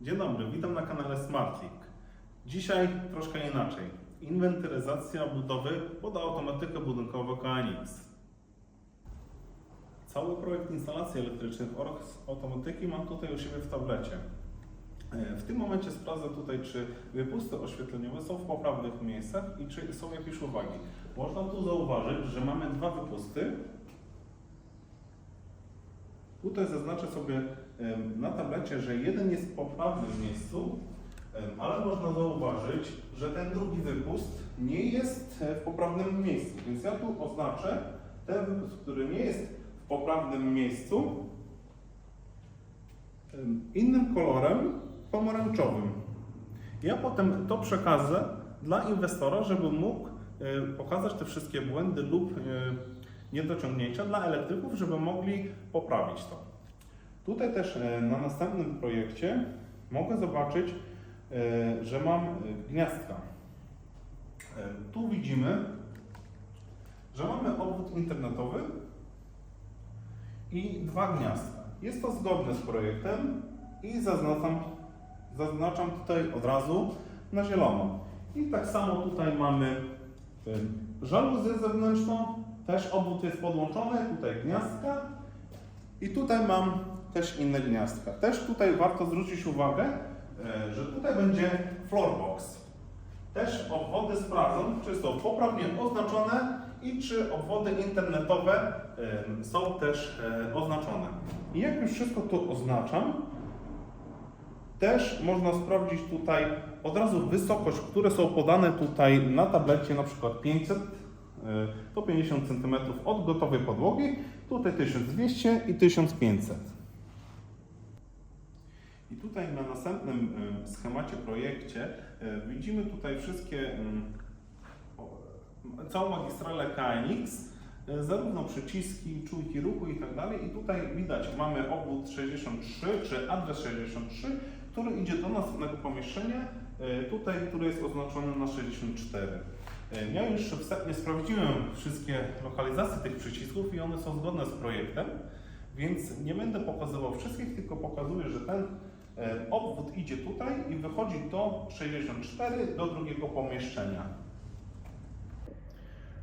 Dzień dobry, witam na kanale SmartLink. Dzisiaj troszkę inaczej. Inwentaryzacja budowy pod automatykę budynkową KNX. Cały projekt instalacji elektrycznych oraz automatyki mam tutaj u siebie w tablecie. E, W tym momencie sprawdzę tutaj, czy wypusty oświetleniowe są w poprawnych miejscach i czy są jakieś uwagi. Można tu zauważyć, że mamy dwa wypusty. Tutaj zaznaczę sobie na tablecie, że jeden jest w poprawnym miejscu, ale można zauważyć, że ten drugi wypust nie jest e, w poprawnym miejscu. Więc ja tu oznaczę ten wypust, który nie jest w poprawnym miejscu innym kolorem pomarańczowym. Ja potem to przekażę dla inwestora, żeby mógł e, pokazać te wszystkie błędy lub e, niedociągnięcia dla elektryków, żeby mogli poprawić to. Tutaj też e, na następnym projekcie mogę zobaczyć, e, że mam e, gniazdka. Tu widzimy, że mamy obwód internetowy i dwa gniazdka. Jest to zgodne z projektem i zaznaczam, zaznaczam tutaj od razu na zielono. I tak samo tutaj mamy żaluzję zewnętrzną, też obwód jest podłączony, tutaj gniazdka i tutaj mam też inne gniazdka. Też tutaj warto zwrócić uwagę, e, że tutaj będzie floorbox. Też obwody sprawdzą, czy są poprawnie oznaczone i czy obwody internetowe są też e, oznaczone. I jak już wszystko tu oznaczam, też można sprawdzić tutaj od razu wysokość, które są podane tutaj na tablecie, na przykład 500 e, to 50 cm od gotowej podłogi, tutaj 1200 i 1500. I tutaj na następnym schemacie, projekcie widzimy tutaj wszystkie, całą magistralę KNX, e, zarówno przyciski, czujki ruchu i tak dalej. I tutaj widać, mamy obwód 63, czy adres 63, który idzie do następnego pomieszczenia, e, tutaj, który jest oznaczony na 64. E, Ja już wstępnie sprawdziłem wszystkie lokalizacje tych przycisków i one są zgodne z projektem, więc nie będę pokazywał wszystkich, tylko pokazuję, że ten obwód idzie tutaj i wychodzi do 64 do drugiego pomieszczenia.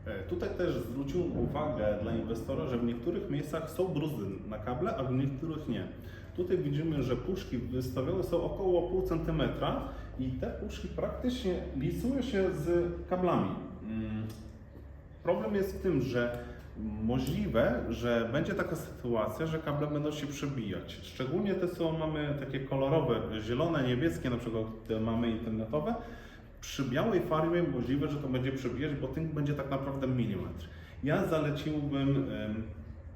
E, Tutaj też zwrócił uwagę dla inwestora, że w niektórych miejscach są bruzy na kable, a w niektórych nie. Tutaj widzimy, że puszki wystawione są około pół centymetra i te puszki praktycznie lisują się z kablami. Mm, Problem jest w tym, że możliwe, że będzie taka sytuacja, że kable będą się przebijać. Szczególnie te są, mamy takie kolorowe, zielone, niebieskie, na przykład te mamy internetowe. Przy białej farbie możliwe, że to będzie przebijać, bo tynk będzie tak naprawdę milimetr. Ja zaleciłbym,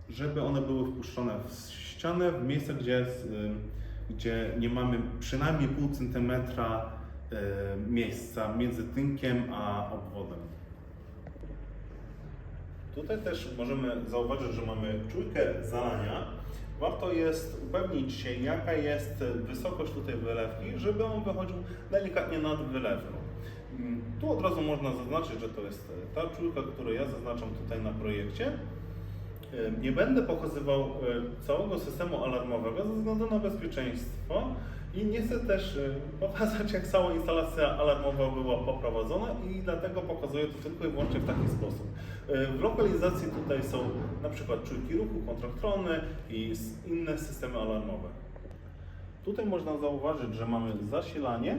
żeby one były wpuszczone w ścianę, w miejsce, gdzie, gdzie nie mamy przynajmniej pół centymetra em, miejsca między tynkiem a obwodem. Tutaj też możemy zauważyć, że mamy czujkę zalania. Warto jest upewnić się, jaka jest wysokość tutaj wylewki, żeby on wychodził delikatnie nad wylewką. Mm, Tu od razu można zaznaczyć, że to jest ta czujka, którą ja zaznaczam tutaj na projekcie. Nie będę pokazywał e, całego systemu alarmowego ze względu na bezpieczeństwo i nie chcę też e, pokazać, jak cała instalacja alarmowa była poprowadzona i dlatego pokazuję to tylko i wyłącznie w taki sposób. E, W lokalizacji tutaj są na przykład czujki ruchu, kontroltrony i inne systemy alarmowe. Tutaj można zauważyć, że mamy zasilanie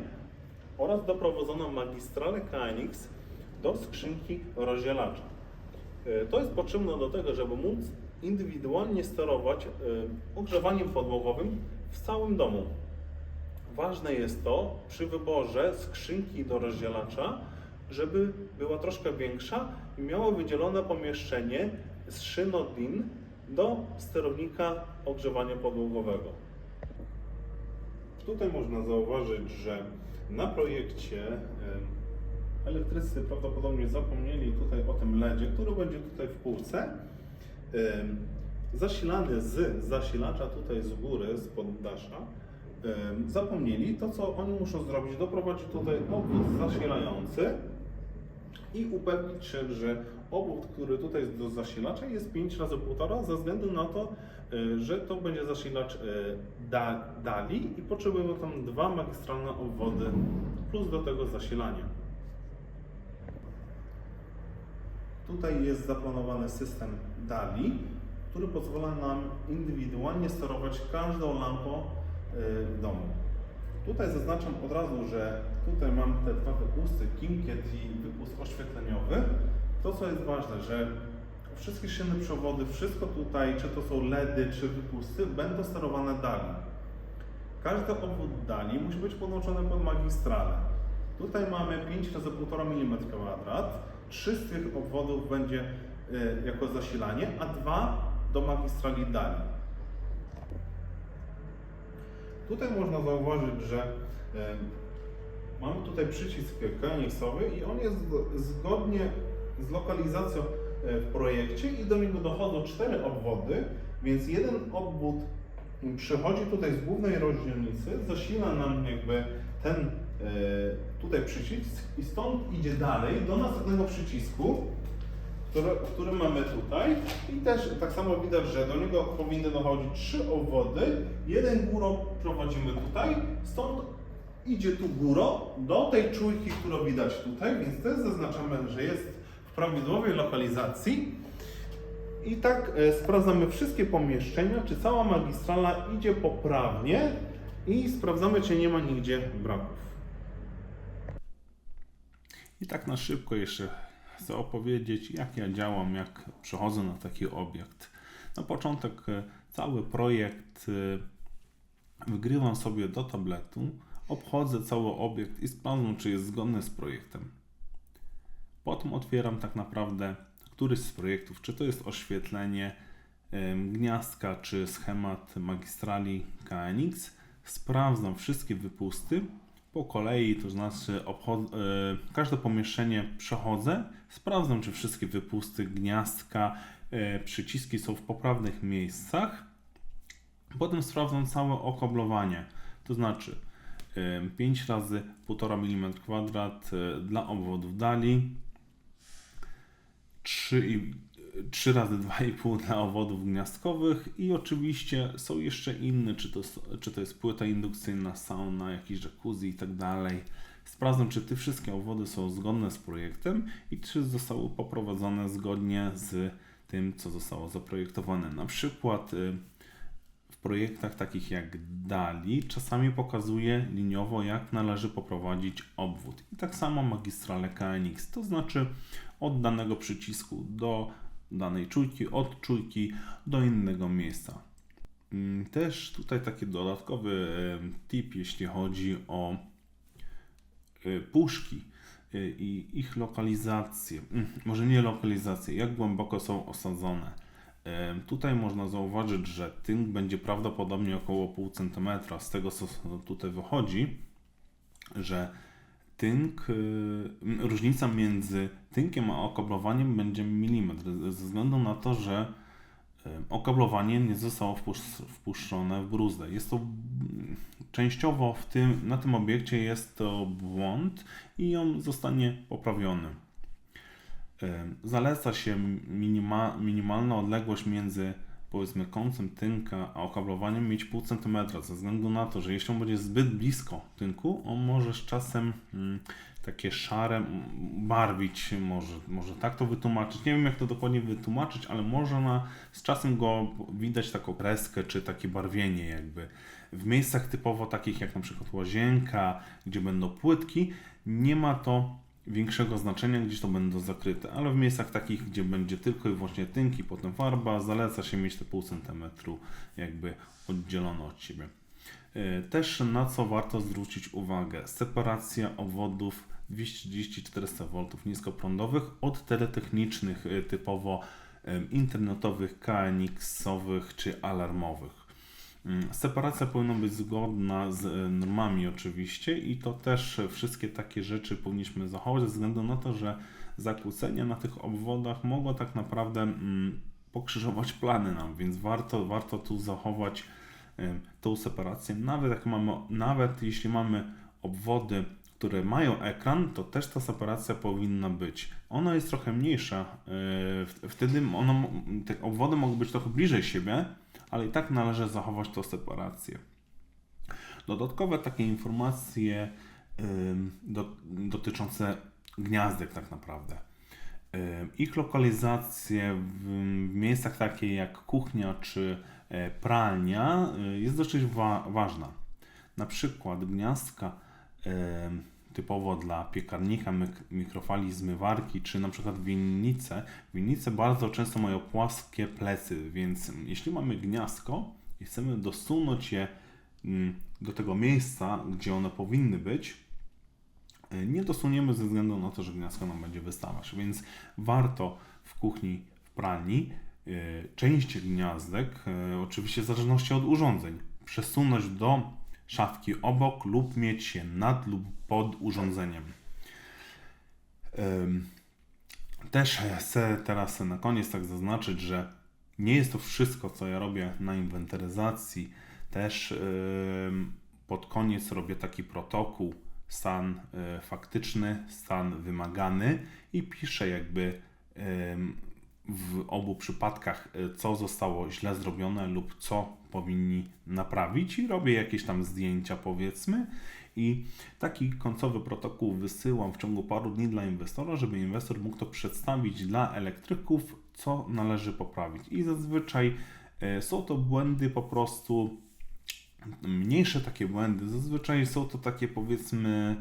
oraz doprowadzoną magistralę KNX do skrzynki rozdzielacza. E, To jest potrzebne do tego, żeby móc indywidualnie sterować ogrzewaniem podłogowym w całym domu. Ważne jest to przy wyborze skrzynki do rozdzielacza, żeby była troszkę większa i miało wydzielone pomieszczenie z szyną DIN do sterownika ogrzewania podłogowego. Tutaj można zauważyć, że na projekcie elektrycy prawdopodobnie zapomnieli tutaj o tym LEDzie, który będzie tutaj w półce. Zasilany z zasilacza tutaj z góry, z poddasza, zapomnieli to, co oni muszą zrobić, doprowadzić tutaj obwód zasilający i upewnić się, że obwód, który tutaj jest do zasilacza jest 5 razy 1,5 ze względu na to, y, że to będzie zasilacz y, da, dali i potrzebujemy tam dwa magistralne obwody plus do tego zasilanie. Tutaj jest zaplanowany system DALI, który pozwala nam indywidualnie sterować każdą lampą w domu. Tutaj zaznaczam od razu, że tutaj mam te dwa wypusty, Kimkiet i wypust oświetleniowy. To co jest ważne, że wszystkie szyny przewody, wszystko tutaj, czy to są LEDy, czy wypusty, będą sterowane DALI. Każdy obwód DALI musi być podłączony pod magistralę. Tutaj mamy 5 razy 1,5 mm kwadrat. 3 z tych obwodów będzie y, jako zasilanie, a dwa do magistrali DALI. Tutaj można zauważyć, że mamy tutaj przycisk koniksowy i on jest zgodnie z lokalizacją e, w projekcie i do niego dochodzą cztery obwody, więc jeden obwód m, przychodzi tutaj z głównej rozdzielnicy, zasila nam jakby ten e, tutaj przycisk i stąd idzie dalej do następnego przycisku, który, który mamy tutaj i też tak samo widać, że do niego powinny dochodzić trzy obwody. Jeden górą prowadzimy tutaj, stąd idzie tu górą do tej czujki, którą widać tutaj, więc też zaznaczamy, że jest w prawidłowej lokalizacji. I tak e, sprawdzamy wszystkie pomieszczenia, czy cała magistrala idzie poprawnie i sprawdzamy, czy nie ma nigdzie braków. I tak na szybko jeszcze chcę opowiedzieć, jak ja działam, jak przechodzę na taki obiekt. Na początek e, cały projekt e, wygrywam sobie do tabletu, obchodzę cały obiekt i sprawdzam, czy jest zgodny z projektem. Potem otwieram tak naprawdę któryś z projektów, czy to jest oświetlenie em, gniazdka, czy schemat magistrali KNX. Sprawdzam wszystkie wypusty po kolei, to znaczy obchod- e, każde pomieszczenie przechodzę, sprawdzam, czy wszystkie wypusty gniazdka, e, przyciski są w poprawnych miejscach. Potem sprawdzam całe okoblowanie, to znaczy 5 razy 1,5 mm kwadrat e, dla obwodów dali, 3, i, 3 razy 2,5 dla obwodów gniazdkowych i oczywiście są jeszcze inne, czy to, czy to jest płyta indukcyjna, sauna, jakiś jacuzzi i tak dalej. Sprawdzam, czy te wszystkie obwody są zgodne z projektem i czy zostały poprowadzone zgodnie z tym, co zostało zaprojektowane. Na przykład y, w projektach takich jak DALI czasami pokazuje liniowo, jak należy poprowadzić obwód. I tak samo magistrale KNX, to znaczy od danego przycisku do danej czujki, od czujki do innego miejsca. Mm, Też tutaj taki dodatkowy tip, jeśli chodzi o y, puszki y, i ich lokalizację. Mm, Może nie lokalizację, jak głęboko są osadzone. Tutaj można zauważyć, że tynk będzie prawdopodobnie około pół centymetra. Z tego co tutaj wychodzi, że tynk, y, różnica między tynkiem a okablowaniem będzie milimetr, ze względu na to, że okablowanie nie zostało wpusz- wpuszczone w bruzdę. Jest to częściowo w tym, na tym obiekcie jest to błąd i on zostanie poprawiony. Zaleca się minima, minimalna odległość między powiedzmy końcem tynka a okablowaniem mieć pół centymetra, ze względu na to, że jeśli on będzie zbyt blisko tynku, on może z czasem mm, takie szare barwić, może, może tak to wytłumaczyć. Nie wiem jak to dokładnie wytłumaczyć, ale można z czasem go widać taką kreskę czy takie barwienie jakby. W miejscach typowo takich jak na przykład łazienka, gdzie będą płytki, nie ma to większego znaczenia, gdzieś to będą zakryte, ale w miejscach takich, gdzie będzie tylko i wyłącznie tynk i potem farba, zaleca się mieć te pół centymetru jakby oddzielone od siebie. E, Też na co warto zwrócić uwagę, separacja obwodów 230-400 V niskoprądowych od teletechnicznych e, typowo internetowych, KNX-owych czy alarmowych. Mm, Separacja powinna być zgodna z e, normami oczywiście i to też wszystkie takie rzeczy powinniśmy zachować ze względu na to, że zakłócenia na tych obwodach mogą tak naprawdę mm, pokrzyżować plany nam, więc warto, warto tu zachować tą separację. Nawet jak mamy, nawet jeśli mamy obwody, które mają ekran, to też ta separacja powinna być. Ona jest trochę mniejsza, e, wtedy te obwody mogą być trochę bliżej siebie, ale i tak należy zachować tą separację. Dodatkowe takie informacje dotyczące gniazdek tak naprawdę. Ich lokalizacje w, miejscach takie jak kuchnia czy e, pralnia y, jest dosyć wa- ważna. Na przykład gniazdka typowo dla piekarnika, mik- mikrofali, zmywarki, czy na przykład winnice. Winnice bardzo często mają płaskie plecy, więc jeśli mamy gniazdko i chcemy dosunąć je mm, do tego miejsca, gdzie one powinny być, y, nie dosuniemy ze względu na to, że gniazdko nam będzie wystawać. Więc warto w kuchni, w pralni y, część gniazdek, y, oczywiście w zależności od urządzeń, przesunąć do szafki obok lub mieć je nad lub pod urządzeniem. Też chcę teraz na koniec tak zaznaczyć, że nie jest to wszystko, co ja robię na inwentaryzacji. Też pod koniec robię taki protokół, stan y, faktyczny, stan wymagany i piszę jakby w obu przypadkach, y, co zostało źle zrobione lub co powinni naprawić i robię jakieś tam zdjęcia powiedzmy i taki końcowy protokół wysyłam w ciągu paru dni dla inwestora, żeby inwestor mógł to przedstawić dla elektryków, co należy poprawić. I zazwyczaj y, są to błędy po prostu mniejsze takie błędy. Zazwyczaj są to takie powiedzmy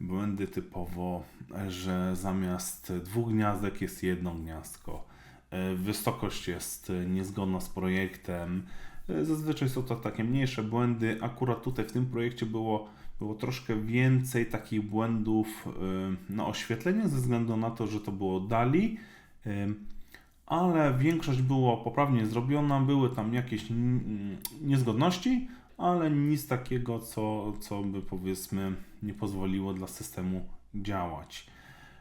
błędy typowo, że zamiast dwóch gniazdek jest jedno gniazdko. E, Wysokość jest e, niezgodna z projektem. E, Zazwyczaj są to takie mniejsze błędy. Akurat tutaj w tym projekcie było, było troszkę więcej takich błędów na oświetlenie, ze względu na to, że to było dali. Ale większość było poprawnie zrobiona. Były tam jakieś niezgodności, ale nic takiego, co, co by powiedzmy nie pozwoliło dla systemu działać.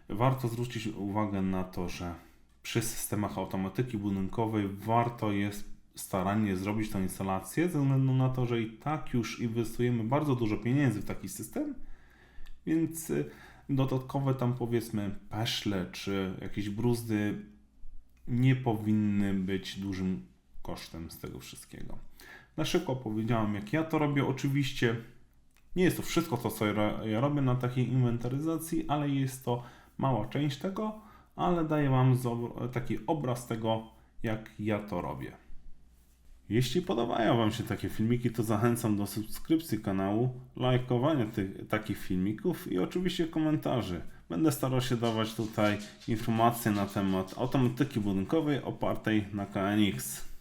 Warto zwrócić uwagę na to, że przy systemach automatyki budynkowej warto jest starannie zrobić tę instalację, ze względu na to, że i tak już inwestujemy bardzo dużo pieniędzy w taki system, więc y, dodatkowe tam powiedzmy peszle czy jakieś bruzdy nie powinny być dużym kosztem z tego wszystkiego. Na szybko powiedziałem, jak ja to robię. Oczywiście nie jest to wszystko to, co ja robię na takiej inwentaryzacji, ale jest to mała część tego, ale daję Wam taki obraz tego, jak ja to robię. Jeśli podobają Wam się takie filmiki, to zachęcam do subskrypcji kanału, lajkowania tych, takich filmików i oczywiście komentarzy. Będę starał się dawać tutaj informacje na temat automatyki budynkowej opartej na KNX.